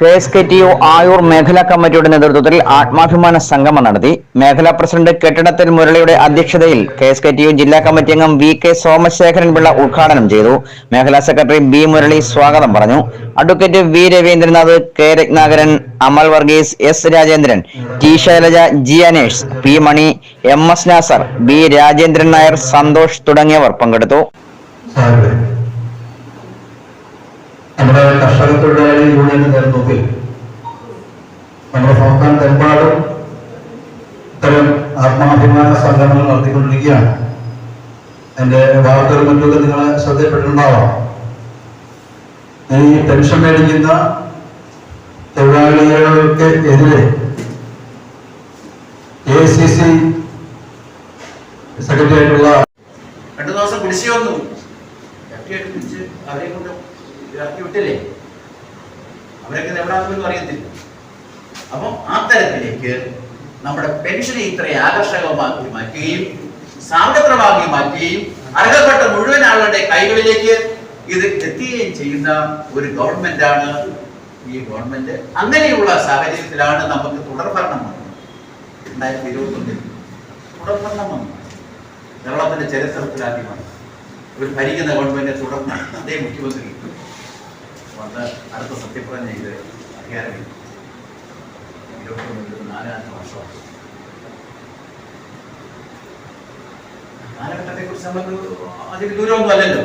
K S K T U Ayoor മേഖലാ കമ്മിറ്റിയുടെ നേതൃത്വത്തിൽ ആത്മാഭിമാന സംഗമം നടത്തി. മേഖലാ പ്രസിഡന്റ് കെട്ടിടത്തിൽ മുരളിയുടെ അധ്യക്ഷതയിൽ K S K T U ജില്ലാ കമ്മിറ്റി അംഗം വി കെ സോമശേഖരൻ പിള്ള ഉദ്ഘാടനം ചെയ്തു. മേഖലാ സെക്രട്ടറി ബി മുരളി സ്വാഗതം പറഞ്ഞു. Advocate V Ravindranath K Ratnakaran Amal Varghese S Rajendran T Shailaja G Anesh P Mani M S Nasar B Rajendran Nair Santhosh തുടങ്ങിയവർ പങ്കെടുത്തു. നമ്മുടെ കർഷക തൊഴിലാളി യൂണിയന്റെ നേതൃത്വത്തിൽ നമ്മുടെ സംസ്ഥാനത്തെമ്പാടും ഇത്തരം ആത്മാഭിമാന സംഘടനകൾ നടത്തിക്കൊണ്ടിരിക്കുകയാണ്. എന്റെ വാർത്തകൾ മറ്റൊക്കെ നിങ്ങൾ ശ്രദ്ധയിൽപ്പെട്ടിട്ടുണ്ടാവാം. ഈ പെൻഷൻ മേടിക്കുന്ന തൊഴിലാളികൾക്ക് എതിരെ എ സി സി സെക്രട്ടറി ആയിട്ടുള്ള രണ്ടു ദിവസം കുടിശ്ശിക വന്നു. അവരെ കൊണ്ട് ഇറക്കി വിട്ടില്ലേ? അവരൊക്കെ ഇത് എവിടാണെന്നൊന്നും അറിയത്തില്ല. അപ്പം ആ തരത്തിലേക്ക് നമ്മുടെ പെൻഷനെ ഇത്രയും ആകർഷകമാക്കി മാറ്റുകയും സാമ്പത്തികമാക്കി മാറ്റുകയും അർഹപ്പെട്ട മുഴുവൻ ആളുകളുടെ കൈകളിലേക്ക് ഇത് എത്തുകയും ചെയ്യുന്ന ഒരു ഗവൺമെന്റ് ആണ് ഈ ഗവൺമെന്റ്. അങ്ങനെയുള്ള സാഹചര്യത്തിലാണ് നമുക്ക് തുടർഭരണം വന്നത്. രണ്ടായിരത്തി ഇരുപത്തി ഒന്നിൽ തുടർഭരണം വന്നു കേരളത്തിന്റെ ചരിത്രത്തിലാദ്യമാണ് ഒരു ഭരിക്കുന്ന ഗവൺമെന്റ് തുടർന്ന് അതേ മുഖ്യമന്ത്രി. വന്ന് അടുത്ത സത്യപ്രതിജ്ഞ ചെയ്ത് അധികാരം ഇരുപത്തൊന്നിൽ നാലാമത്തെ വർഷമാണ് കാലഘട്ടത്തെക്കുറിച്ച് കുറിച്ച് നമുക്ക് അധികം ദൂരമൊന്നും അല്ലല്ലോ.